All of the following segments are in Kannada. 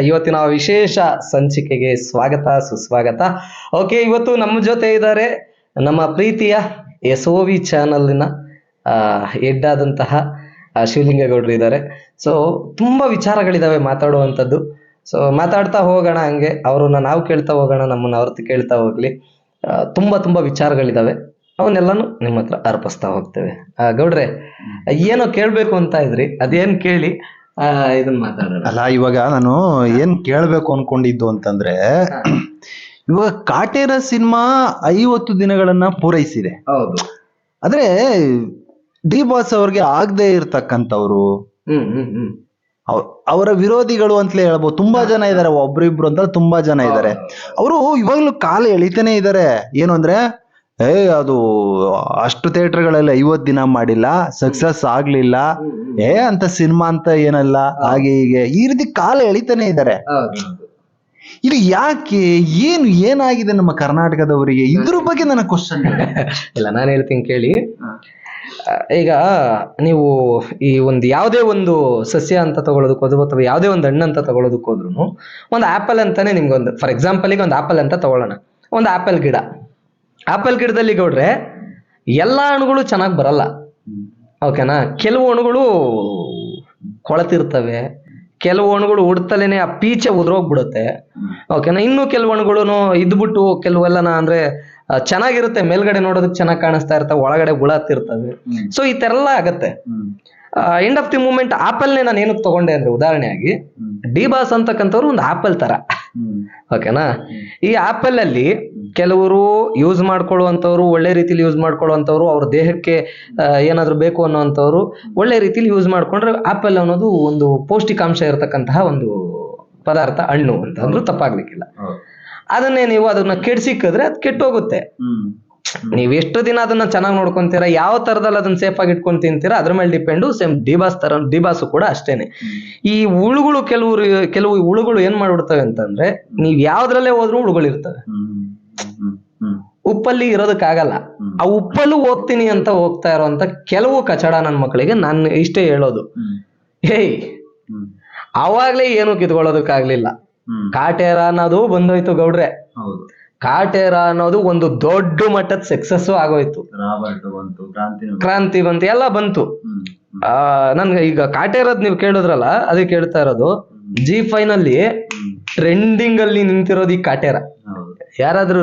ಇವತ್ತಿನ ವಿಶೇಷ ಸಂಚಿಕೆಗೆ ಸ್ವಾಗತ ಸುಸ್ವಾಗತ. ಓಕೆ ಇವತ್ತು ನಮ್ಮ ಜೊತೆ ಇದ್ದಾರೆ ನಮ್ಮ ಪ್ರೀತಿಯ ಎಸ್ ಒ ವಿ ಚಾನಲ್ನ ಎಡ್ಡಾದಂತಹ ಶಿವಲಿಂಗೇಗೌಡರು ಇದ್ದಾರೆ. ಸೊ ತುಂಬ ವಿಚಾರಗಳಿದಾವೆ ಮಾತಾಡುವಂಥದ್ದು. ಸೊ ಮಾತಾಡ್ತಾ ಹೋಗೋಣ ಹಂಗೆ. ಅವ್ರನ್ನ ನಾವು ಕೇಳ್ತಾ ಹೋಗೋಣ ನಮ್ಮನ್ನು ಅವ್ರದ್ದು ಕೇಳ್ತಾ ಹೋಗ್ಲಿ. ತುಂಬ ತುಂಬ ವಿಚಾರಗಳಿದ್ದಾವೆ ವಿಚಾರಗಳಿದಾವೆ. ಅವನ್ನೆಲ್ಲಾನು ನಿಮ್ಮ ಹತ್ರ ಅರ್ಪಿಸ್ತಾ ಹೋಗ್ತೇವೆ. ಗೌಡ್ರೆ ಏನೋ ಕೇಳಬೇಕು ಅಂತ ಇದ್ರಿ ಅದೇನು ಕೇಳಿ? ಇದನ್ನ ಮಾತಾಡೋಣ. ಅಲ್ಲ ಇವಾಗ ನಾನು ಏನ್ ಕೇಳ್ಬೇಕು ಅನ್ಕೊಂಡಿದ್ದು ಅಂತಂದ್ರೆ ಇವಾಗ ಕಾಟೇರ ಸಿನಿಮಾ ಐವತ್ತು ದಿನಗಳನ್ನ ಪೂರೈಸಿದೆ. ಹೌದು. ಆದ್ರೆ ಡಿ ಬಾಸ್ ಅವ್ರಿಗೆ ಆಗದೆ ಇರ್ತಕ್ಕಂಥವ್ರು ಹ್ಮ್ ಹ್ಮ್ ಹ್ಮ್. ಅವ್- ಅವರ ವಿರೋಧಿಗಳು ಅಂತಲೇ ಹೇಳ್ಬೋದು. ತುಂಬಾ ಜನ ಇದ್ದಾರೆ ಒಬ್ರಿಬ್ರು ಅಂತ ತುಂಬಾ ಜನ ಇದ್ದಾರೆ ಅವರು ಇವಾಗ್ಲೂ ಕಾಲ ಎಳಿತಾನೆ ಇದ್ದಾರೆ ಏನು ಅಂದ್ರೆ ಏ ಅದು ಅಷ್ಟು ಥಿಯೇಟರ್ಗಳಲ್ಲಿ ಐವತ್ ದಿನ ಮಾಡಿಲ್ಲ ಸಕ್ಸಸ್ ಆಗ್ಲಿಲ್ಲ. ಏ ಅಂತ ಸಿನಿಮಾ ಅಂತ ಏನಲ್ಲ ಹಾಗೆ ಹೀಗೆ. ಈ ರೀತಿ ಕಾಲ ಎಳಿತಾನೆ ಇದಾರೆ. ಇದು ಯಾಕೆ ಏನು ಏನಾಗಿದೆ ನಮ್ಮ ಕರ್ನಾಟಕದವರಿಗೆ? ಇದ್ರ ಬಗ್ಗೆ ನನ್ನ ಕ್ವಶನ್ ಇಲ್ಲ. ನಾನು ಹೇಳ್ತೀನಿ ಕೇಳಿ. ಈಗ ನೀವು ಈ ಒಂದು ಯಾವುದೇ ಒಂದು ಸಸ್ಯ ಅಂತ ತಗೊಳ್ಳೋದಕ್ಕೋದ್ರು ಅಥವಾ ಯಾವುದೇ ಒಂದು ಹಣ್ಣು ಅಂತ ತಗೊಳ್ಳೋದಕ್ಕೋದ್ರು ಒಂದು ಆಪಲ್ ಅಂತಾನೆ ನಿಮ್ಗೊಂದು ಫಾರ್ ಎಕ್ಸಾಂಪಲ್ ಈಗ ಒಂದು ಆಪಲ್ ಅಂತ ತಗೊಳ್ಳೋಣ. ಒಂದು ಆಪಲ್ ಗಿಡ. ಆಪಲ್ ಗಿಡದಲ್ಲಿ ಗೌಡ್ರೆ ಎಲ್ಲ ಹಣ್ಣುಗಳು ಚೆನ್ನಾಗಿ ಬರಲ್ಲ. ಓಕೆನಾ ಕೆಲವು ಹಣ್ಣುಗಳು ಕೊಳತಿರ್ತವೆ. ಕೆಲವು ಹಣ್ಣುಗಳು ಉಡ್ತಲೇನೆ ಆ ಪೀಚೆ ಉದುರೋಗ್ಬಿಡುತ್ತೆ. ಓಕೆನಾ ಇನ್ನು ಕೆಲವು ಹಣ್ಣುಗಳು ಇದ್ಬಿಟ್ಟು ಕೆಲವೆಲ್ಲನ ಅಂದ್ರೆ ಚೆನ್ನಾಗಿರುತ್ತೆ. ಮೇಲ್ಗಡೆ ನೋಡೋದಕ್ಕೆ ಚೆನ್ನಾಗಿ ಕಾಣಿಸ್ತಾ ಇರ್ತವೆ ಒಳಗಡೆ ಹುಳತ್ತಿರ್ತವೆ ಸೊ ಈ ತರ ಎಲ್ಲ ಆಗತ್ತೆ. ಎಂಡ್ ಆಫ್ ದಿ ಮೂಮೆಂಟ್ ಆಪಲ್ನೇ ನಾನು ಏನಕ್ಕೆ ತಗೊಂಡೆ ಅಂದ್ರೆ ಉದಾಹರಣೆಯಾಗಿ ಡಿ ಬಾಸ್ ಅಂತಕ್ಕಂಥವ್ರು ಒಂದು ಆಪಲ್ ತರ. ಓಕೆನಾ? ಈ ಆಪಲ್ ಅಲ್ಲಿ ಕೆಲವರು ಯೂಸ್ ಮಾಡ್ಕೊಳ್ಳುವಂಥವ್ರು ಒಳ್ಳೆ ರೀತಿಲಿ ಯೂಸ್ ಮಾಡ್ಕೊಳ್ಳುವಂಥವ್ರು ಅವ್ರ ದೇಹಕ್ಕೆ ಏನಾದರೂ ಬೇಕು ಅನ್ನೋವಂಥವ್ರು ಒಳ್ಳೆ ರೀತಿಲಿ ಯೂಸ್ ಮಾಡ್ಕೊಂಡ್ರೆ ಆಪಲ್ ಅನ್ನೋದು ಒಂದು ಪೌಷ್ಟಿಕಾಂಶ ಇರತಕ್ಕಂತಹ ಒಂದು ಪದಾರ್ಥ ಹಣ್ಣು ಅಂತ ಅಂದ್ರೂ ತಪ್ಪಾಗ್ಲಿಕ್ಕಿಲ್ಲ. ಅದನ್ನೇ ನೀವು ಅದನ್ನ ಕೆಡ್ಸಿಕ್ಕಿದ್ರೆ ಅದು ಕೆಟ್ಟೋಗುತ್ತೆ. ನೀವ್ ಎಷ್ಟು ದಿನ ಅದನ್ನ ಚೆನ್ನಾಗಿ ನೋಡ್ಕೊಂತೀರಾ ಯಾವ ತರದಲ್ಲಿ ಅದನ್ನ ಸೇಫ್ ಆಗಿ ಇಟ್ಕೊಂಡ್ ತಿಂತೀರಾ ಅದ್ರ ಮೇಲೆ ಡಿಪೆಂಡು ಸೇಮ್ ಡಿಬಾಸ್ ತರ ಡಿಬಾಸು ಕೂಡ ಅಷ್ಟೇನೆ. ಈ ಹುಳುಗಳು ಕೆಲವು ಕೆಲವು ಹುಳುಗಳು ಏನ್ ಮಾಡ್ಬಿಡ್ತವೆ ಅಂತಂದ್ರೆ ನೀವ್ ಯಾವ್ದ್ರಲ್ಲೇ ಹೋದ್ರು ಹುಳುಗಳು ಇರ್ತವೆ. ಉಪ್ಪಲ್ಲಿ ಇರೋದಕ್ಕಾಗಲ್ಲ. ಆ ಉಪ್ಪಲ್ಲೂ ಓದ್ತೀನಿ ಅಂತ ಹೋಗ್ತಾ ಇರೋಂತ ಕೆಲವು ಕಚಡ ನನ್ನ ಮಕ್ಕಳಿಗೆ ನಾನು ಇಷ್ಟೇ ಹೇಳೋದು. ಹೇಯ್ ಅವಾಗ್ಲೇ ಏನು ಕಿತ್ಕೊಳ್ಳೋದಕ್ಕಾಗ್ಲಿಲ್ಲ. ಕಾಟೇರ ಅನ್ನೋದು ಬಂದೋಯ್ತು ಗೌಡ್ರೆ. ಕಾಟೇರ ಅನ್ನೋದು ಒಂದು ದೊಡ್ಡ ಮಟ್ಟದ ಸಕ್ಸಸ್ ಆಗೋಯ್ತು. ಕ್ರಾಂತಿ ಬಂತು. ಎಲ್ಲ ಬಂತು. ಆ ನನ್ಗೆ ಈಗ ಕಾಟೇರದ್ ನೀವು ಕೇಳಿದ್ರಲ್ಲ ಅದಕ್ಕೆ ಕೇಳ್ತಾ ಇರೋದು ಜಿ ಫೈನಲ್ಲಿ ಟ್ರೆಂಡಿಂಗ್ ಅಲ್ಲಿ ನಿಂತಿರೋದು ಈ ಕಾಟೇರ. ಯಾರಾದ್ರೂ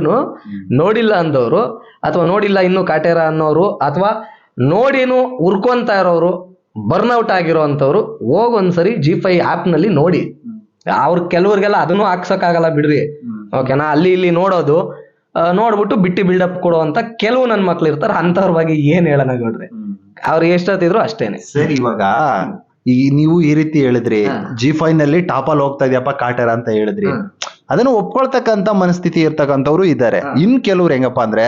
ನೋಡಿಲ್ಲ ಅಂದವರು ಅಥವಾ ನೋಡಿಲ್ಲ ಇನ್ನು ಕಾಟೇರ ಅನ್ನೋರು ಅಥವಾ ನೋಡಿನು ಉರ್ಕೊಂತ ಇರೋರು ಬರ್ನ್ಔಟ್ ಆಗಿರೋಂಥವ್ರು ಹೋಗ್ ಒಂದ್ಸರಿ ಜಿ ಫೈ ಆಪ್ನಲ್ಲಿ ನೋಡಿ. ಅವ್ರ ಕೆಲವ್ರಿಗೆಲ್ಲ ಅದನ್ನು ಹಾಕ್ಸಕ್ಕಾಗಲ್ಲ ಬಿಡ್ರಿ. ಓಕೆನಾ ಅಲ್ಲಿ ಇಲ್ಲಿ ನೋಡೋದು ನೋಡ್ಬಿಟ್ಟು ಬಿಟ್ಟಿ ಬಿಲ್ಡಪ್ ಕೊಡುವಂತ ಕೆಲವು ನನ್ ಮಕ್ಳು ಇರ್ತಾರೆ ಅಂತವ್ರ ಬಗ್ಗೆ ಏನ್ ಹೇಳೋಣ ನೋಡ್ರಿ ಅವ್ರು ಎಷ್ಟೊತ್ತಿದ್ರು ಅಷ್ಟೇನೆ. ಸರಿ ಇವಾಗ ಈ ನೀವು ಈ ರೀತಿ ಹೇಳಿದ್ರಿ ಜಿ ಫೈವ್ನಲ್ಲಿ ಟಾಪ್ ಅಲ್ಲಿ ಹೋಗ್ತಾ ಇದೆಯಪ್ಪ ಕಾಟರ ಅಂತ ಹೇಳಿದ್ರಿ. ಅದನ್ನ ಒಪ್ಕೊಳ್ತಕ್ಕಂತ ಮನಸ್ಥಿತಿ ಇರ್ತಕ್ಕಂಥವ್ರು ಇದ್ದಾರೆ. ಇನ್ ಕೆಲವ್ರು ಹೆಂಗಪ್ಪ ಅಂದ್ರೆ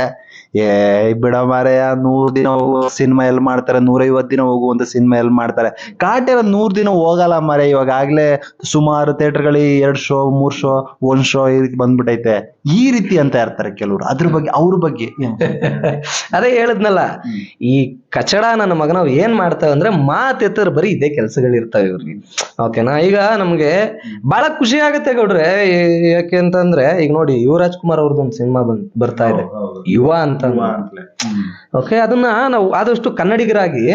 ಏ ಬಿಡ ಮಾರೆಯ ನೂರ್ ದಿನ ಹೋಗುವ ಸಿನಿಮಾ ಎಲ್ಲಿ ಮಾಡ್ತಾರೆ? ನೂರೈವತ್ ದಿನ ಹೋಗುವಂತ ಸಿನಿಮಾ ಎಲ್ಲಿ ಮಾಡ್ತಾರೆ? ಕಾಟೇರ ನೂರ್ ದಿನ ಹೋಗಲ್ಲ ಮಾರೆ ಇವಾಗ ಆಗ್ಲೇ ಸುಮಾರು ಥಿಯೇಟರ್ಗಳಿಗೆ ಎರಡ್ ಶೋ ಮೂರ್ ಶೋ ಒಂದ್ ಶೋ ರೀತಿ ಬಂದ್ಬಿಟ್ಟೈತೆ ಈ ರೀತಿ ಅಂತ ಇರ್ತಾರೆ ಕೆಲವರು. ಅದ್ರ ಬಗ್ಗೆ ಅವ್ರ ಬಗ್ಗೆ? ಅದೇ ಹೇಳದ್ನಲ್ಲ ಈ ಕಚಡ ನನ್ನ ಮಗ ನಾವು ಏನ್ ಮಾಡ್ತೇವೆ ಅಂದ್ರೆ ಮಾತೆತ್ತರ ಬರೀ ಇದೇ ಕೆಲ್ಸಗಳಿರ್ತಾವೆ ಇವ್ರಿಗೆ. ಓಕೆನಾ ಈಗ ನಮ್ಗೆ ಬಹಳ ಖುಷಿ ಆಗುತ್ತೆ ಗೌಡ್ರೆ. ಯಾಕೆ ಅಂತಂದ್ರೆ ಈಗ ನೋಡಿ ಯುವರಾಜ್ ಕುಮಾರ್ ಅವ್ರದ್ದು ಒಂದು ಸಿನಿಮಾ ಬಂದ್ ಬರ್ತಾ ಇದೆ. ಯುವ ಅಂತ. ಓಕೆ ಅದನ್ನ ನಾವು ಆದಷ್ಟು ಕನ್ನಡಿಗರಾಗಿ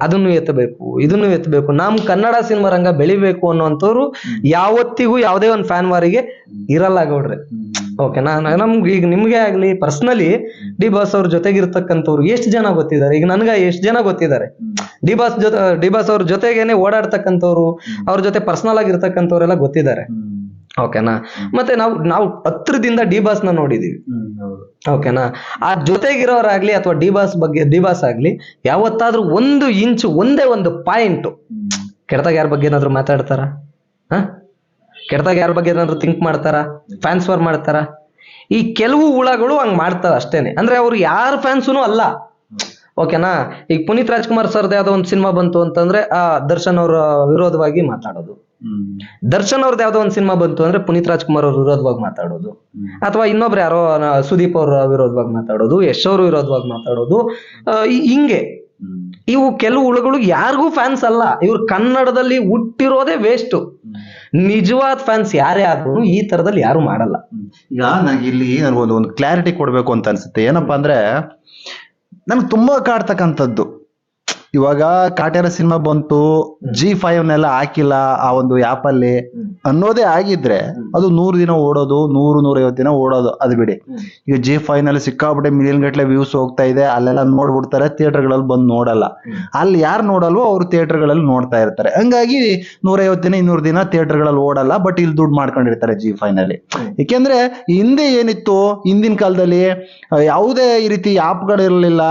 ಅದನ್ನು ಎತ್ತಬೇಕು ಇದನ್ನು ಎತ್ತಬೇಕು. ನಮ್ ಕನ್ನಡ ಸಿನಿಮಾ ರಂಗ ಬೆಳಿಬೇಕು ಅನ್ನುವಂಥವ್ರು ಯಾವತ್ತಿಗೂ ಯಾವುದೇ ಒಂದು ಫ್ಯಾನ್ ವಾರಿಗೆ ಇರಲ್ಲ ಗೌಡ್ರೆ. ಓಕೆನಾ ನಮ್ಗೆ ಈಗ ನಿಮಗೆ ಆಗಲಿ ಪರ್ಸ್ನಲಿ ಡಿ ಬಾಸ್ ಅವ್ರ ಜೊತೆಗಿರ್ತಕ್ಕಂಥವ್ರು ಎಷ್ಟು ಜನ ಗೊತ್ತಿದ್ದಾರೆ? ಈಗ ನನ್ಗೆ ಎಷ್ಟು ಜನ ಗೊತ್ತಿದ್ದಾರೆ? ಡಿ ಬಾಸ್ ಜೊತೆ ಡಿ ಬಾಸ್ ಅವ್ರ ಜೊತೆಗೇನೆ ಓಡಾಡ್ತಕ್ಕಂಥವ್ರು ಅವ್ರ ಜೊತೆ ಪರ್ಸನಲ್ ಆಗಿರ್ತಕ್ಕಂಥವ್ರೆಲ್ಲ ಗೊತ್ತಿದ್ದಾರೆ. ಓಕೆನಾ ಮತ್ತೆ ನಾವು ನಾವು ಹತ್ರದಿಂದ ಡಿ ಬಾಸ್ನ ನೋಡಿದೀವಿ. ಓಕೆನಾ ಆ ಜೊತೆಗಿರೋರಾಗ್ಲಿ ಅಥವಾ ಡಿ ಬಾಸ್ ಬಗ್ಗೆ ಡಿ ಬಾಸ್ ಆಗ್ಲಿ ಯಾವತ್ತಾದ್ರೂ ಒಂದು ಇಂಚು ಒಂದೇ ಒಂದು ಪಾಯಿಂಟ್. ಕೆಡ್ದಾಗ ಯಾರ ಬಗ್ಗೆ ಏನಾದ್ರು ಮಾತಾಡ್ತಾರ? ಹ? ಕೆಡ್ದಾಗ ಯಾರ ಬಗ್ಗೆ ಏನಾದ್ರು ಥಿಂಕ್ ಮಾಡ್ತಾರ ಫ್ಯಾನ್ಸ್ ಫಾರ್ ಮಾಡ್ತಾರ? ಈ ಕೆಲವು ಹುಳಗಳು ಹಂಗ್ ಮಾಡ್ತಾರ ಅಷ್ಟೇನೆ. ಅಂದ್ರೆ ಅವ್ರು ಯಾರ ಫ್ಯಾನ್ಸುನು ಅಲ್ಲ. ಓಕೆನಾ ಈಗ ಪುನೀತ್ ರಾಜ್ಕುಮಾರ್ ಸರ್ದೇ ಯಾವ್ದೋ ಒಂದು ಸಿನಿಮಾ ಬಂತು ಅಂತಂದ್ರೆ ಆ ದರ್ಶನ್ ಅವರ ವಿರೋಧವಾಗಿ ಮಾತಾಡೋದು. ದರ್ಶನ್ ಅವ್ರದ್ದು ಯಾವ್ದೋ ಒಂದು ಸಿನಿಮಾ ಬಂತು ಅಂದ್ರೆ ಪುನೀತ್ ರಾಜ್ಕುಮಾರ್ ಅವ್ರ ವಿರೋಧವಾಗಿ ಮಾತಾಡೋದು. ಅಥವಾ ಇನ್ನೊಬ್ರು ಯಾರೋ ಸುದೀಪ್ ಅವ್ರ ವಿರೋಧವಾಗಿ ಮಾತಾಡೋದು ಯಶ್ ಅವ್ರ ವಿರೋಧವಾಗಿ ಮಾತಾಡೋದು ಹಿಂಗೆ. ಇವು ಕೆಲವು ಹುಳುಗಳು ಯಾರಿಗೂ ಫ್ಯಾನ್ಸ್ ಅಲ್ಲ. ಇವ್ರು ಕನ್ನಡದಲ್ಲಿ ಹುಟ್ಟಿರೋದೇ ವೇಸ್ಟ್ ನಿಜವಾದ ಫ್ಯಾನ್ಸ್ ಯಾರೇ ಆದ್ರೂ ಈ ತರದಲ್ಲಿ ಯಾರು ಮಾಡಲ್ಲ. ಈಗ ನನಗೆ ಇಲ್ಲಿ ನನಗೊಂದು ಒಂದು ಕ್ಲಾರಿಟಿ ಕೊಡ್ಬೇಕು ಅಂತ ಅನ್ಸುತ್ತೆ. ಏನಪ್ಪಾ ಅಂದ್ರೆ, ನನಗೆ ತುಂಬಾ ಕಾಡ್ತಕ್ಕಂಥದ್ದು. ಇವಾಗ ಕಾಟೇರ ಸಿನಿಮಾ ಬಂತು ಜಿ ಫೈವ್ ನೆಲ್ಲ ಹಾಕಿಲ್ಲ ಆ ಒಂದು ಆ್ಯಪ್ ಅಲ್ಲಿ ಅನ್ನೋದೇ ಆಗಿದ್ರೆ ಅದು ನೂರು ದಿನ ಓಡೋದು ನೂರು ನೂರೈವತ್ತು ದಿನ ಓಡೋದು ಅದು ಬಿಡಿ. ಈಗ ಜಿ ಫೈವ್ನಲ್ಲಿ ಸಿಕ್ಕಾಪಟ್ಟೆ ಮಿಲಿಯನ್ ಗಟ್ಟಲೆ ವ್ಯೂಸ್ ಹೋಗ್ತಾ ಇದೆ ಅಲ್ಲೆಲ್ಲ ನೋಡ್ಬಿಡ್ತಾರೆ ಥಿಯೇಟರ್ಗಳಲ್ಲಿ ಬಂದು ನೋಡಲ್ಲ. ಅಲ್ಲಿ ಯಾರು ನೋಡಲ್ವೋ ಅವರು ಥಿಯೇಟರ್ಗಳಲ್ಲಿ ನೋಡ್ತಾ ಇರ್ತಾರೆ. ಹಂಗಾಗಿ ನೂರೈವತ್ತು ದಿನ ಇನ್ನೂರು ದಿನ ಥಿಯೇಟರ್ಗಳಲ್ಲಿ ಓಡಲ್ಲ ಬಟ್ ಇಲ್ಲಿ ದುಡ್ಡು ಮಾಡ್ಕೊಂಡಿರ್ತಾರೆ ಜಿ ಫೈವ್ನಲ್ಲಿ. ಏಕೆಂದ್ರೆ ಹಿಂದೆ ಏನಿತ್ತು ಹಿಂದಿನ ಕಾಲದಲ್ಲಿ ಯಾವುದೇ ಈ ರೀತಿ ಆ್ಯಪ್ಗಳಿರಲಿಲ್ಲ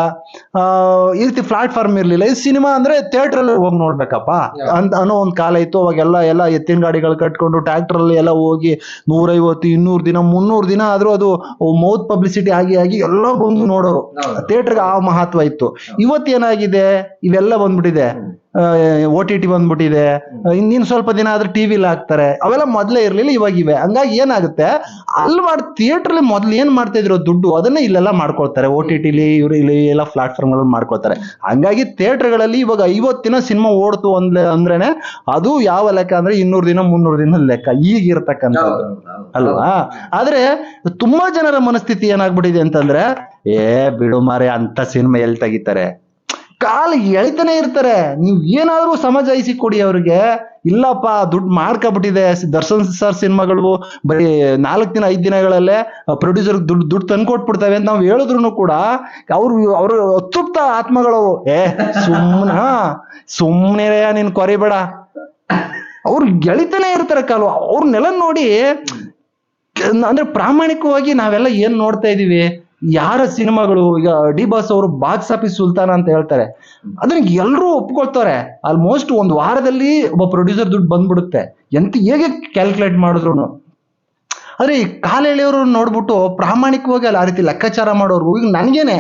ಈ ರೀತಿ ಪ್ಲಾಟ್ಫಾರ್ಮ್ ಇರಲಿಲ್ಲ ಸಿನಿಮಾ ಅಂದ್ರೆ ಥಿಯೇಟರ್ ಅಲ್ಲಿ ಹೋಗಿ ನೋಡ್ಬೇಕಪ್ಪ. ಅಂತ ಅನ್ನೋ ಒಂದು ಕಾಲ ಇತ್ತು ಅವಾಗೆಲ್ಲ ಎಲ್ಲ ಎತ್ತಿನ ಗಾಡಿಗಳು ಕಟ್ಕೊಂಡು ಟ್ರ್ಯಾಕ್ಟರ್ ಅಲ್ಲಿ ಎಲ್ಲ ಹೋಗಿ ನೂರೈವತ್ತು ಇನ್ನೂರು ದಿನ ಮುನ್ನೂರು ದಿನ ಆದ್ರೂ ಅದು ಮೌತ್ ಪಬ್ಲಿಸಿಟಿ ಆಗಿ ಆಗಿ ಎಲ್ಲ ಬಂದು ನೋಡೋರು. ಥಿಯೇಟರ್ಗೆ ಆ ಮಹತ್ವ ಇತ್ತು. ಇವತ್ತೇನಾಗಿದೆ? ಇವೆಲ್ಲ ಬಂದ್ಬಿಟ್ಟಿದೆ. ಓ ಟಿ ಟಿ ಬಂದ್ಬಿಟ್ಟಿದೆ. ಇನ್ನಿನ್ ಸ್ವಲ್ಪ ದಿನ ಆದ್ರೆ ಟಿವಿಲಿ ಹಾಕ್ತಾರೆ. ಅವೆಲ್ಲ ಮೊದಲೇ ಇರ್ಲಿಲ್ಲ ಇವಾಗ ಇವೆ. ಹಂಗಾಗಿ ಏನಾಗುತ್ತೆ ಅಲ್ಲಿ ಮಾಡ್ ಥಿಯೇಟರ್ ಮೊದಲು ಏನ್ ಮಾಡ್ತಾ ಇದ್ರು ದುಡ್ಡು ಅದನ್ನ ಇಲ್ಲೆಲ್ಲ ಮಾಡ್ಕೊಳ್ತಾರೆ. ಓ ಟಿ ಟಿಲಿ ಇವ್ರು ಇಲ್ಲಿ ಎಲ್ಲ ಪ್ಲಾಟ್ಫಾರ್ಮ್ಗಳಲ್ಲಿ ಮಾಡ್ಕೊಳ್ತಾರೆ. ಹಂಗಾಗಿ ಥಿಯೇಟರ್ಗಳಲ್ಲಿ ಇವಾಗ ಐವತ್ತಿನ ಸಿನಿಮಾ ಓಡ್ತು ಅಂದ್ಲೆ ಅಂದ್ರೇನೆ ಅದು ಯಾವ ಲೆಕ್ಕ ಅಂದ್ರೆ ಇನ್ನೂರು ದಿನ ಮುನ್ನೂರು ದಿನ ಲೆಕ್ಕ. ಈಗ ಇರತಕ್ಕಂಥದ್ದು ಅಲ್ವಾ? ಆದ್ರೆ ತುಂಬಾ ಜನರ ಮನಸ್ಥಿತಿ ಏನಾಗ್ಬಿಟ್ಟಿದೆ ಅಂತಂದ್ರೆ ಏ ಬಿಡು ಮಾರೆ ಅಂತ ಸಿನಿಮಾ ಎಲ್ಲಿ ತೆಗಿತಾರೆ? ಕಾಲು ಎಳಿತಾನೆ ಇರ್ತಾರೆ. ನೀವು ಏನಾದರೂ ಸಮಜಾಯಿಸಿ ಕೊಡಿ ಅವ್ರಿಗೆ. ಇಲ್ಲಪ್ಪ, ದುಡ್ಡು ಮಾಡ್ಕೊಬಿಟ್ಟಿದೆ. ದರ್ಶನ್ ಸರ್ ಸಿನಿಮಾಗಳು ಬರೀ ನಾಲ್ಕು ದಿನ, ಐದು ದಿನಗಳಲ್ಲೇ ಪ್ರೊಡ್ಯೂಸರ್ ದುಡ್ಡು ದುಡ್ಡು ತಂದ್ಕೊಟ್ಬಿಡ್ತವೆ ಅಂತ ನಾವು ಹೇಳಿದ್ರು ಕೂಡ ಅವ್ರು, ಅವರು ಅತೃಪ್ತ ಆತ್ಮಗಳು. ಏ ಸುಮ್ಮನ ಸುಮ್ಮನೆ ನೀನ್ ಕೊರಿಬೇಡ ಅವ್ರು ಗೆಳಿತಾನೆ ಇರ್ತಾರೆ ಕಾಲು. ಅವ್ರನ್ನೆಲ್ಲ ನೋಡಿ, ಅಂದ್ರೆ ಪ್ರಾಮಾಣಿಕವಾಗಿ ನಾವೆಲ್ಲ ಏನ್ ನೋಡ್ತಾ ಇದೀವಿ? ಯಾರ ಸಿನಿಮಾಗಳು? ಈಗ ಡಿ ಬಾಸ್ ಅವರು ಬಾಕ್ಸ್ ಆಫೀಸ್ ಸುಲ್ತಾನ ಅಂತ ಹೇಳ್ತಾರೆ. ಅದನ್ನ ಎಲ್ಲರೂ ಒಪ್ಕೊಳ್ತಾರೆ. ಆಲ್ಮೋಸ್ಟ್ ಒಂದು ವಾರದಲ್ಲಿ ಒಬ್ಬ ಪ್ರೊಡ್ಯೂಸರ್ ದುಡ್ಡು ಬಂದ್ಬಿಡುತ್ತೆ. ಎಂತ ಹೇಗೆ ಕ್ಯಾಲ್ಕುಲೇಟ್ ಮಾಡಿದ್ರು ಆದ್ರೆ ಈ ಕಾಲೆಳೆಯವರು ನೋಡ್ಬಿಟ್ಟು ಪ್ರಾಮಾಣಿಕವಾಗಿ ಅಲ್ಲಿ ಆ ರೀತಿ ಲೆಕ್ಕಾಚಾರ ಮಾಡೋರು ಈಗ ನನ್ಗೇನೆ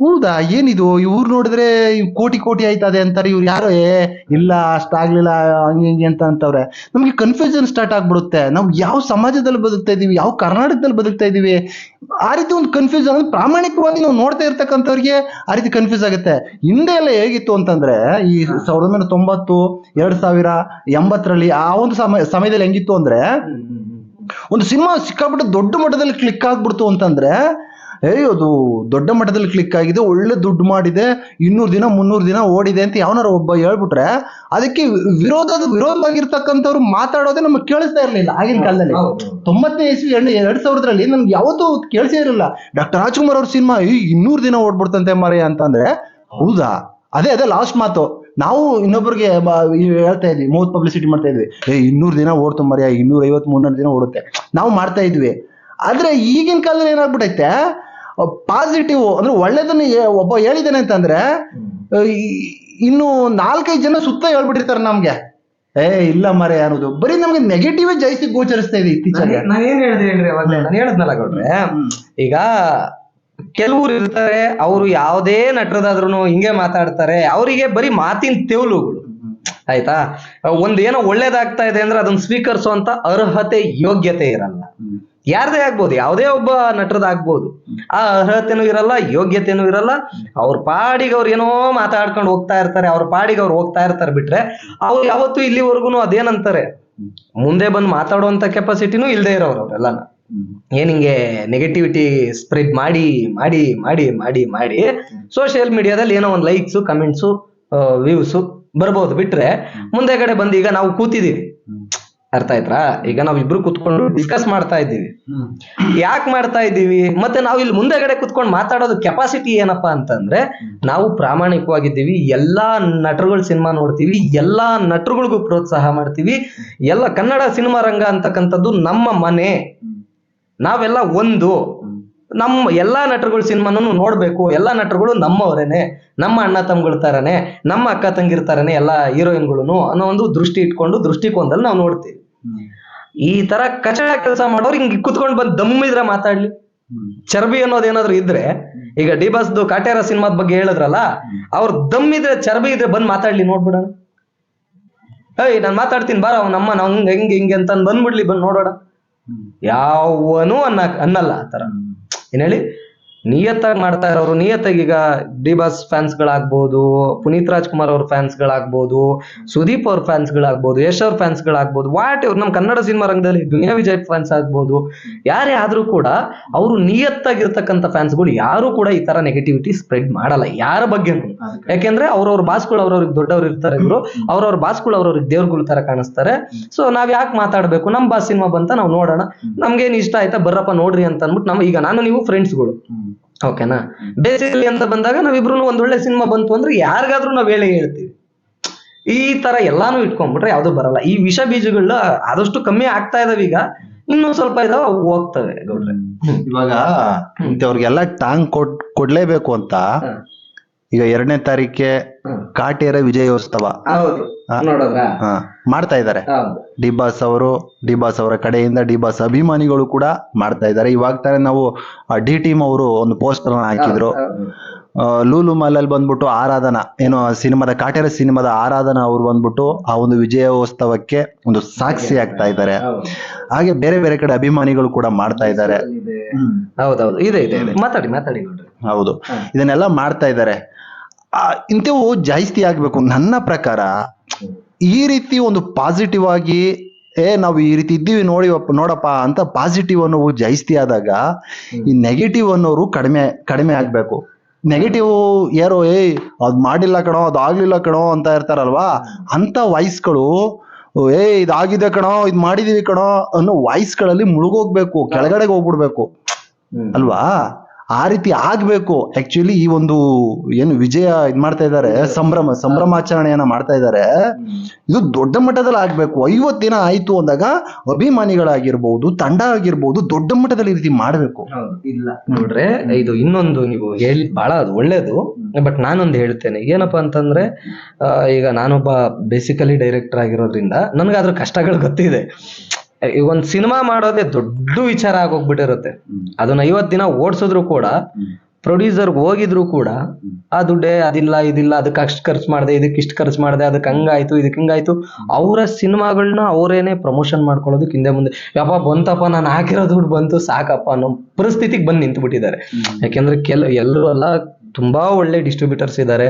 ಹೌದಾ? ಏನಿದು? ಇವ್ರು ನೋಡಿದ್ರೆ ಇವ್ ಕೋಟಿ ಕೋಟಿ ಆಯ್ತದೆ ಅಂತಾರೆ ಇವ್ರು ಯಾರೋ? ಏ ಇಲ್ಲ ಅಷ್ಟಾಗ್ಲಿಲ್ಲ ಹಂಗೆ ಹಿಂಗೆ ಅಂತ ಅಂತವ್ರೆ. ನಮ್ಗೆ ಕನ್ಫ್ಯೂಷನ್ ಸ್ಟಾರ್ಟ್ ಆಗ್ಬಿಡುತ್ತೆ. ನಾವು ಯಾವ ಸಮಾಜದಲ್ಲಿ ಬದುಕ್ತಾ ಇದೀವಿ? ಯಾವ ಕರ್ನಾಟಕದಲ್ಲಿ ಬದುಕ್ತಾ ಇದೀವಿ? ಆ ರೀತಿ ಒಂದು ಕನ್ಫ್ಯೂಸ್ ಅಂದ್ರೆ ಪ್ರಾಮಾಣಿಕವಾಗಿ ನಾವು ನೋಡ್ತಾ ಇರ್ತಕ್ಕಂಥವ್ರಿಗೆ ಆ ರೀತಿ ಕನ್ಫ್ಯೂಸ್ ಆಗುತ್ತೆ. ಹಿಂದೆ ಎಲ್ಲ ಹೇಗಿತ್ತು ಅಂತಂದ್ರೆ ಈ ಸಾವಿರದ ಒಂಬೈನೂರ ತೊಂಬತ್ತು ಎರಡ್ ಸಾವಿರ ಎಂಬತ್ತರಲ್ಲಿ ಆ ಒಂದು ಸಮಯ ಸಮಯದಲ್ಲಿ ಹೆಂಗಿತ್ತು ಅಂದ್ರೆ ಒಂದು ಸಿನಿಮಾ ಸಿಕ್ಕಾಬಿಟ್ಟು ದೊಡ್ಡ ಮಟ್ಟದಲ್ಲಿ ಕ್ಲಿಕ್ ಆಗ್ಬಿಡ್ತು ಅಂತಂದ್ರೆ ಏಯ್ ಅದು ದೊಡ್ಡ ಮಟ್ಟದಲ್ಲಿ ಕ್ಲಿಕ್ ಆಗಿದೆ ಒಳ್ಳೆ ದುಡ್ಡು ಮಾಡಿದೆ ಇನ್ನೂರು ದಿನ ಮುನ್ನೂರು ದಿನ ಓಡಿದೆ ಅಂತ ಯಾವನಾರ ಒಬ್ಬ ಹೇಳ್ಬಿಟ್ರೆ ಅದಕ್ಕೆ ವಿರೋಧದ ವಿರೋಧವಾಗಿರ್ತಕ್ಕಂಥವ್ರು ಮಾತಾಡೋದೇ ನಮಗೆ ಕೇಳಿಸ್ತಾ ಇರಲಿಲ್ಲ ಆಗಿನ ಕಾಲದಲ್ಲಿ. ತೊಂಬತ್ತನೇ ಇಸ್ವಿ ಎರಡು ಎರಡ್ ಸಾವಿರದಲ್ಲಿ ನನ್ಗೆ ಯಾವತ್ತೂ ಕೇಳಿಸೇ ಇರಲಿಲ್ಲ. ಡಾಕ್ಟರ್ ರಾಜ್ಕುಮಾರ್ ಅವ್ರ ಸಿನಿಮಾ ಈ ಇನ್ನೂರು ದಿನ ಓಡ್ಬಿಡ್ತಂತೆ ಮರೆಯ ಅಂತಂದ್ರೆ ಹೌದಾ? ಅದೇ ಅದೇ ಲಾಸ್ಟ್ ಮಾತು. ನಾವು ಇನ್ನೊಬ್ಬರಿಗೆ ಹೇಳ್ತಾ ಇದ್ವಿ ಮೌತ್ ಪಬ್ಲಿಸಿಟಿ ಮಾಡ್ತಾ ಇದ್ವಿ. ಏ ಇನ್ನೂರು ದಿನ ಓಡ್ತು ಮರ್ಯ ಇನ್ನೂರ ಐವತ್ ಮುನ್ನೂರು ದಿನ ಓಡುತ್ತೆ. ನಾವು ಮಾಡ್ತಾ ಇದ್ವಿ. ಆದ್ರೆ ಈಗಿನ ಕಾಲದಲ್ಲಿ ಏನಾಗ್ಬಿಟ್ಟೈತೆ ಪಾಸಿಟಿವ್ ಅಂದ್ರೆ ಒಳ್ಳೇದನ್ನ ಒಬ್ಬ ಹೇಳಿದ್ದೇನೆ ಅಂತಂದ್ರೆ ಇನ್ನು ನಾಲ್ಕೈದು ಜನ ಸುತ್ತ ಹೇಳ್ಬಿಟ್ಟಿರ್ತಾರೆ ನಮ್ಗೆ. ಏ ಇಲ್ಲ ಮರೆ ಅನ್ನೋದು. ಬರೀ ನಮ್ಗೆ ನೆಗೆಟಿವ್ ಜಾಸ್ತಿ ಗೋಚರಿಸ್ತಾ ಇದೆ ಇತ್ತೀಚೆಗೆ. ನಾನು ಏನ್ ಹೇಳಿದೆ ಹೇಳ್ರಿ ಅವಾಗ್ಲೇ ನಾನು ಹೇಳದ್ನಲ್ಲ ಗೌಡ್ರೆ. ಈಗ ಕೆಲವ್ರು ಇರ್ತಾರೆ ಅವರು ಯಾವುದೇ ನಟರದಾದ್ರೂ ಹಿಂಗೆ ಮಾತಾಡ್ತಾರೆ ಅವರಿಗೆ ಬರೀ ಮಾತಿನ ತೆವಲುಗಳು ಆಯ್ತಾ? ಒಂದೇನೋ ಒಳ್ಳೇದಾಗ್ತಾ ಇದೆ ಅಂದ್ರೆ ಅದನ್ನ ಸ್ವೀಕರಿಸುವಂತ ಅರ್ಹತೆ ಯೋಗ್ಯತೆ ಇರಲ್ಲ. ಯಾರ್ದೇ ಆಗ್ಬೋದು, ಯಾವುದೇ ಒಬ್ಬ ನಟರದಾಗ್ಬೋದು. ಆ ಅರ್ಹತೆನೂ ಇರಲ್ಲ, ಯೋಗ್ಯತೆನೂ ಇರಲ್ಲ. ಅವ್ರ ಪಾಡಿಗೆ ಅವ್ರು ಏನೋ ಮಾತಾಡ್ಕೊಂಡು ಹೋಗ್ತಾ ಇರ್ತಾರೆ, ಅವ್ರ ಪಾಡಿಗೆ ಅವ್ರು ಹೋಗ್ತಾ ಇರ್ತಾರೆ ಬಿಟ್ರೆ ಅವ್ರು ಯಾವತ್ತೂ ಇಲ್ಲಿವರೆಗೂ ಅದೇನಂತಾರೆ? ಮುಂದೆ ಬಂದು ಮಾತಾಡುವಂತ ಕೆಪಾಸಿಟಿನೂ ಇಲ್ಲದೆ ಇರೋರು ಅವರೆಲ್ಲನ ಏನ್ ಹಿಂಗೆ ನೆಗೆಟಿವಿಟಿ ಸ್ಪ್ರೆಡ್ ಮಾಡಿ ಮಾಡಿ ಮಾಡಿ ಮಾಡಿ ಮಾಡಿ ಸೋಷಿಯಲ್ ಮೀಡಿಯಾದಲ್ಲಿ ಏನೋ ಒಂದು ಲೈಕ್ಸು ಕಮೆಂಟ್ಸು ವ್ಯೂಸು ಬರ್ಬೋದು ಬಿಟ್ರೆ ಮುಂದೆ ಕಡೆ ಬಂದು ಈಗ ನಾವು ಕೂತಿದೀವಿ. ಅರ್ಥ ಆಯ್ತಾ ಈಗ ನಾವ್ ಇಬ್ರು ಕುತ್ಕೊಂಡು ಡಿಸ್ಕಸ್ ಮಾಡ್ತಾ ಇದ್ದೀವಿ. ಯಾಕೆ ಮಾಡ್ತಾ ಇದ್ದೀವಿ? ಮತ್ತೆ ನಾವು ಇಲ್ಲಿ ಮುಂದೆಗಡೆ ಕುತ್ಕೊಂಡು ಮಾತಾಡೋದು ಕೆಪಾಸಿಟಿ ಏನಪ್ಪಾ ಅಂತಂದ್ರೆ ನಾವು ಪ್ರಾಮಾಣಿಕವಾಗಿದ್ದೀವಿ ಎಲ್ಲಾ ನಟರುಗಳ ಸಿನಿಮಾ ನೋಡ್ತೀವಿ ಎಲ್ಲಾ ನಟರುಗಳಿಗೂ ಪ್ರೋತ್ಸಾಹ ಮಾಡ್ತೀವಿ. ಎಲ್ಲ ಕನ್ನಡ ಸಿನಿಮಾ ರಂಗ ಅಂತಕ್ಕಂಥದ್ದು ನಮ್ಮ ಮನೆ. ನಾವೆಲ್ಲ ಒಂದು. ನಮ್ಮ ಎಲ್ಲಾ ನಟರುಗಳ ಸಿನಿಮಾನು ನೋಡ್ಬೇಕು. ಎಲ್ಲಾ ನಟರುಗಳು ನಮ್ಮವರೇನೆ. ನಮ್ಮ ಅಣ್ಣ ತಮ್ಮಗಳ ತರನೇ ನಮ್ಮ ಅಕ್ಕ ತಂಗಿರ್ತಾರನೆ ತರನೇ ಎಲ್ಲಾ ಹೀರೋಯಿನ್ಗಳು ಅನ್ನೋ ಒಂದು ದೃಷ್ಟಿ ಇಟ್ಕೊಂಡು ದೃಷ್ಟಿಕೋನದಲ್ಲಿ ನಾವು ನೋಡ್ತೀವಿ. ಈ ತರ ಕಚಡ ಕೆಲಸ ಮಾಡೋರು ಹಿಂಗ್ ಕುತ್ಕೊಂಡ್ ಬಂದ್ ದಮ್ಮಿದ್ರೆ ಮಾತಾಡ್ಲಿ. ಚರ್ಬಿ ಅನ್ನೋದೇನಾದ್ರು ಇದ್ರೆ, ಈಗ ಡಿ ಬಾಸ್ದು ಕಾಟೇರ ಸಿನಿಮಾದ ಬಗ್ಗೆ ಹೇಳಿದ್ರಲ್ಲ, ಅವ್ರ ದಮ್ಮಿದ್ರೆ ಚರ್ಬಿ ಇದ್ರೆ ಬಂದ್ ಮಾತಾಡ್ಲಿ, ನೋಡ್ಬಿಡೋಣ. ಏಯ್, ನಾನ್ ಮಾತಾಡ್ತೀನಿ, ಬಾರ, ಅವ್ನ ಅಮ್ಮ ನಾವ್ ಹಿಂಗ್, ಹೆಂಗ್, ಹಿಂಗೆ ಅಂತ ಬಂದ್ಬಿಡ್ಲಿ, ಬಂದ್ ನೋಡೋಣ ಯಾವನು ಅನ್ನ, ಅನ್ನಲ್ಲ ಆ ತರ. ಏನ್ ಹೇಳಿ? ನಿಯತ್ತಾಗಿ ಮಾಡ್ತಾ ಇರೋರು ನಿಯತ್ತಾಗಿ ಈಗ ಡಿ ಬಾಸ್ ಫ್ಯಾನ್ಸ್ ಗಳಾಗ್ಬೋದು ಪುನೀತ್ ರಾಜ್ಕುಮಾರ್ ಅವ್ರ ಫ್ಯಾನ್ಸ್ ಗಳಾಗ್ಬೋದು ಸುದೀಪ್ ಅವ್ರ ಫ್ಯಾನ್ಸ್ ಗಳಾಗ್ಬೋದು ಯಶ್ ಅವ್ರ ಫ್ಯಾನ್ಸ್ ಗಳಾಗ್ಬೋದು ವಾಟ್ ಇವ್ರು ನಮ್ಮ ಕನ್ನಡ ಸಿನಿಮಾ ರಂಗದಲ್ಲಿ ದುನಿಯಾ ವಿಜಯ್ ಫ್ಯಾನ್ಸ್ ಆಗ್ಬೋದು ಯಾರೇ ಆದ್ರೂ ಕೂಡ ಅವರು ಫ್ಯಾನ್ಸ್ ಫ್ಯಾನ್ಸ್ಗಳು ಯಾರು ಕೂಡ ಈ ತರ ನೆಗೆಟಿವಿಟಿ ಸ್ಪ್ರೆಡ್ ಮಾಡಲ್ಲ ಯಾರ ಬಗ್ಗೆ ಯಾಕೆಂದ್ರೆ ಅವ್ರವ್ರ ಬಾಸ್ಗಳು ಅವ್ರವ್ರಿಗೆ ದೊಡ್ಡವ್ರು ಇರ್ತಾರೆ ಇವರು ಅವ್ರವ್ರ ಬಾಸ್ಗಳು ಅವ್ರವ್ರಿಗೆ ದೇವ್ರಗಳ ತರ ಕಾಣಿಸ್ತಾರೆ. ಸೊ ನಾವ್ ಯಾಕೆ ಮಾತಾಡ್ಬೇಕು? ನಮ್ ಬಾಸ್ ಸಿನಿಮಾ ಬಂತ ನಾವು ನೋಡೋಣ. ನಮ್ಗೇನ್ ಇಷ್ಟ ಆಯ್ತಾ ಬರ್ರಪ್ಪ ನೋಡ್ರಿ ಅಂತ ಅಂದ್ಬಿಟ್ಟು ನಮ್ ಈಗ ನಾನು ನೀವು ಫ್ರೆಂಡ್ಸ್ಗಳು ಓಕೆನಾ ಬೇಸಿಕಲಿ ಅಂತ ಬಂದಾಗ ನಾವಿಬ್ರು ಒಂದ್ ಒಳ್ಳೆ ಸಿನಿಮಾ ಬಂತು ಅಂದ್ರೆ ಯಾರಿಗಾದ್ರೂ ನಾವ್ ಹೇಳಿ ಹೇಳ್ತೀವಿ. ಈ ತರ ಎಲ್ಲಾನು ಇಟ್ಕೊಂಡ್ಬಿಟ್ರೆ ಯಾವ್ದು ಬರಲ್ಲ. ಈ ವಿಷ ಬೀಜಗಳನ್ನ ಆದಷ್ಟು ಕಮ್ಮಿ ಆಗ್ತಾ ಇದಾವೆ ಈಗ. ಇನ್ನೂ ಸ್ವಲ್ಪ ಇದಾವ ಹೋಗ್ತವೆ ಗೌಡ್ರೆ. ಇವಾಗ ಇಂಥವ್ರಿಗೆಲ್ಲ ಟಾಂಗ್ ಕೊಡ್ ಕೊಡ್ಲೇಬೇಕು ಅಂತ. ಈಗ ಎರಡನೇ ತಾರೀಕೆ ಕಾಟೇರ ವಿಜಯೋತ್ಸವ. ಹೌದು. ಹಾ. ನೋಡೋದ್ರ? ಹಾ, ಮಾಡ್ತಾ ಇದ್ದಾರೆ ಹೌದು. ಡಿಬಾಸ್ ಅವರು ಡಿಬಾಸ್ ಅವರ ಕಡೆಯಿಂದ ಡಿಬಾಸ್ ಅಭಿಮಾನಿಗಳು ಕೂಡ ಮಾಡ್ತಾ ಇದ್ದಾರೆ ಇವಾಗ ತಾನೇ ನಾವು ಡಿ ಟೀಮ್ ಅವರು ಒಂದು ಪೋಸ್ಟರ್ ಹಾಕಿದ್ರು. ಲೂಲು ಮಾಲ್ ಲೂಲು ಮಾಲಲ್ಲಿ ಬಂದ್ಬಿಟ್ಟು ಆರಾಧನಾ ಏನೋ ಸಿನಿಮಾದ ಕಾಟೇರ ಸಿನಿಮಾದ ಆರಾಧನಾ ಅವ್ರು ಬಂದ್ಬಿಟ್ಟು ಆ ಒಂದು ವಿಜಯೋತ್ಸವಕ್ಕೆ ಒಂದು ಸಾಕ್ಷಿ ಆಗ್ತಾ ಇದ್ದಾರೆ ಹೌದು. ಹಾಗೆ ಬೇರೆ ಬೇರೆ ಕಡೆ ಅಭಿಮಾನಿಗಳು ಕೂಡ ಮಾಡ್ತಾ ಇದ್ದಾರೆ ಹೌದೌದು. ಇದೆ ಇದೆ ಇದೆ. ಮಾತಾಡಿ ಮಾತಾಡಿ ನೋಡ್ರಿ. ಹೌದು. ಇದನ್ನೆಲ್ಲ ಮಾಡ್ತಾ ಇದ್ದಾರೆ ಇಂಥವು ಜಾಸ್ತಿ ಆಗಬೇಕು. ನನ್ನ ಪ್ರಕಾರ ಈ ರೀತಿ ಒಂದು ಪಾಸಿಟಿವ್ ಆಗಿ ಏ ನಾವು ಈ ರೀತಿ ಇದ್ದೀವಿ ನೋಡಿ ನೋಡಪ್ಪ ಅಂತ ಪಾಸಿಟಿವ್ ಅನ್ನೋವು ಜಾಸ್ತಿ ಆದಾಗ ಈ ನೆಗೆಟಿವ್ ಅನ್ನೋರು ಕಡಿಮೆ ಕಡಿಮೆ ಆಗಬೇಕು. ನೆಗೆಟಿವ್ ಯಾರೋ ಏಯ್ ಅದು ಮಾಡಿಲ್ಲ ಕಣೋ ಅದು ಆಗ್ಲಿಲ್ಲ ಕಣೋ ಅಂತ ಇರ್ತಾರಲ್ವಾ? ಅಂತ ವಾಯ್ಸ್ಗಳು ಏ ಇದಾಗಿದೆ ಕಣೋ ಇದ್ ಮಾಡಿದೀವಿ ಕಣೋ ಅನ್ನೋ ವಾಯ್ಸ್ಗಳಲ್ಲಿ ಮುಳುಗೋಗ್ಬೇಕು ಕೆಳಗಡೆಗೆ ಹೋಗ್ಬಿಡ್ಬೇಕು. ಅಲ್ವಾ? ಆ ರೀತಿ ಆಗ್ಬೇಕು. ಆಕ್ಚುಲಿ ಈ ಒಂದು ಏನು ವಿಜಯ ಇದ್ ಮಾಡ್ತಾ ಇದ್ದಾರೆ ಸಂಭ್ರಮ ಸಂಭ್ರಮಾಚರಣೆಯನ್ನ ಮಾಡ್ತಾ ಇದ್ದಾರೆ. ಇದು ದೊಡ್ಡ ಮಟ್ಟದಲ್ಲಿ ಆಗ್ಬೇಕು. ಐವತ್ ದಿನ ಆಯ್ತು ಅಂದಾಗ ಅಭಿಮಾನಿಗಳಾಗಿರ್ಬಹುದು ತಂಡ ಆಗಿರ್ಬಹುದು ದೊಡ್ಡ ಮಟ್ಟದಲ್ಲಿ ಈ ರೀತಿ ಮಾಡ್ಬೇಕು. ಇಲ್ಲ ನೋಡ್ರೆ ಇದು ಇನ್ನೊಂದು ನೀವು ಹೇಳಿ ಬಹಳ ಅದು ಒಳ್ಳೇದು. ಬಟ್ ನಾನೊಂದು ಹೇಳ್ತೇನೆ. ಏನಪ್ಪಾ ಅಂತಂದ್ರೆ ಈಗ ನಾನೊಬ್ಬ ಬೇಸಿಕಲಿ ಡೈರೆಕ್ಟರ್ ಆಗಿರೋದ್ರಿಂದ ನನ್ಗೆ ಅದ್ರ ಕಷ್ಟಗಳು ಗೊತ್ತಿದೆ. ಈ ಒಂದ್ ಸಿನಿಮಾ ಮಾಡೋದೇ ದೊಡ್ಡ ವಿಚಾರ ಆಗೋಗ್ಬಿಟ್ಟಿರುತ್ತೆ. ಅದನ್ನ ಐವತ್ ದಿನ ಓಡಿಸಿದ್ರು ಕೂಡ ಪ್ರೊಡ್ಯೂಸರ್ ಹೋಗಿದ್ರು ಕೂಡ ಆ ದುಡ್ಡೇ ಅದಿಲ್ಲ ಇದಿಲ್ಲ ಅದಕ್ಕೆ ಅಷ್ಟು ಖರ್ಚು ಮಾಡಿದೆ ಇದಕ್ಕೆ ಇಷ್ಟು ಖರ್ಚು ಮಾಡಿದೆ ಅದಕ್ಕೆ ಹಂಗಾಯ್ತು ಇದಕ್ಕೆ ಹಿಂಗಾಯ್ತು. ಅವರ ಸಿನಿಮಾಗಳನ್ನ ಅವರೇನೆ ಪ್ರಮೋಷನ್ ಮಾಡ್ಕೊಳ್ಳೋದಕ್ಕೆ ಹಿಂದೆ ಮುಂದೆ. ಯಪ್ಪ ಬಂತಪ್ಪ ನಾನು ಹಾಕಿರೋ ದುಡ್ಡು ಬಂತು ಸಾಕಪ್ಪ ಅನ್ನೋ ಪರಿಸ್ಥಿತಿಗೆ ಬಂದು ನಿಂತು ಬಿಟ್ಟಿದ್ದಾರೆ ಯಾಕೆಂದ್ರೆ ಕೆಲ ಎಲ್ಲರೂ ಅಲ್ಲ ತುಂಬಾ ಒಳ್ಳೆ ಡಿಸ್ಟ್ರಿಬ್ಯೂಟರ್ಸ್ ಇದ್ದಾರೆ.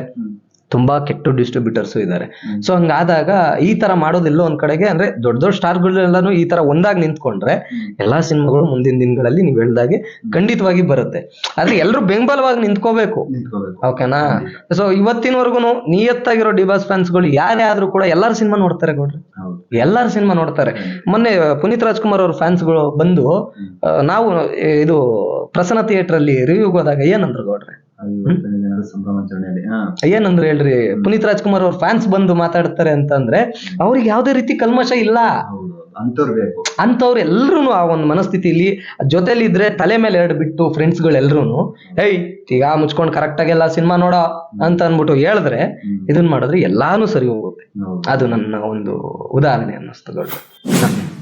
ತುಂಬಾ ಕೆಟ್ಟ ಡಿಸ್ಟ್ರಿಬ್ಯೂಟರ್ಸ್ ಇದ್ದಾರೆ ಸೊ ಹಂಗಾದಾಗ ಈ ತರ ಮಾಡೋದಿಲ್ಲ ಒಂದ್ ಕಡೆಗೆ ಅಂದ್ರೆ ದೊಡ್ಡ ದೊಡ್ಡ ಸ್ಟಾರ್ಗಳೆಲ್ಲಾನು ಈ ತರ ಒಂದಾಗಿ ನಿಂತ್ಕೊಂಡ್ರೆ ಎಲ್ಲಾ ಸಿನಿಮಾಗಳು ಮುಂದಿನ ದಿನಗಳಲ್ಲಿ ನೀವು ಹೇಳ್ದಾಗೆ ಖಂಡಿತವಾಗಿ ಬರುತ್ತೆ. ಆದ್ರೆ ಎಲ್ಲರೂ ಬೆಂಬಲವಾಗಿ ನಿಂತ್ಕೋಬೇಕು. ಓಕೆನಾ? ಸೊ ಇವತ್ತಿನವರೆಗೂ ನಿಯತ್ತಾಗಿರೋ ಡಿಬಾಸ್ ಫ್ಯಾನ್ಸ್ಗಳು ಯಾರೇ ಆದ್ರೂ ಕೂಡ ಎಲ್ಲಾರು ಸಿನಿಮಾ ನೋಡ್ತಾರೆ ಗೌಡ್ರಿ. ಎಲ್ಲಾರು ಸಿನಿಮಾ ನೋಡ್ತಾರೆ. ಮೊನ್ನೆ ಪುನೀತ್ ರಾಜ್ಕುಮಾರ್ ಅವ್ರ ಫ್ಯಾನ್ಸ್ಗಳು ಬಂದು ನಾವು ಇದು ಪ್ರಸನ್ನ ಥಿಯೇಟರ್ ಅಲ್ಲಿ ರಿವ್ಯೂಗೆ ಹೋದಾಗ ಏನಂದ್ರು ಗೌಡ್ರೆ? ಸಂಭ್ರಮಾಚರಣೆಯಲ್ಲಿ ಏನಂದ್ರೆ ಹೇಳ್ರಿ ಪುನೀತ್ ರಾಜ್ಕುಮಾರ್ ಅವ್ರ ಫ್ಯಾನ್ಸ್ ಬಂದು ಮಾತಾಡ್ತಾರೆ ಅಂತಂದ್ರೆ ಅವ್ರಿಗೆ ಯಾವ್ದೇ ರೀತಿ ಕಲ್ಮಶ ಇಲ್ಲ. ಅಂತವ್ರು ಬೇಕು. ಅಂತವ್ರು ಎಲ್ರು ಆ ಒಂದು ಮನಸ್ಥಿತಿಲಿ ಜೊತೆಲಿ ಇದ್ರೆ ತಲೆ ಮೇಲೆ ಎರಡು ಬಿಟ್ಟು ಫ್ರೆಂಡ್ಸ್ಗಳು ಗಳೆಲ್ಲರೂ ಏಯ್ ಈಗ ಮುಚ್ಕೊಂಡು ಕರೆಕ್ಟ್ ಆಗಿ ಸಿನಿಮಾ ನೋಡೋ ಅಂತ ಅನ್ಬಿಟ್ಟು ಹೇಳಿದ್ರೆ ಇದನ್ ಮಾಡಿದ್ರೆ ಎಲ್ಲಾನು ಸರಿ ಹೋಗುತ್ತೆ. ಅದು ನನ್ನ ಒಂದು ಉದಾಹರಣೆ ಅನ್ನಿಸ್ತದೆ ಗೌಡ್ರೆ.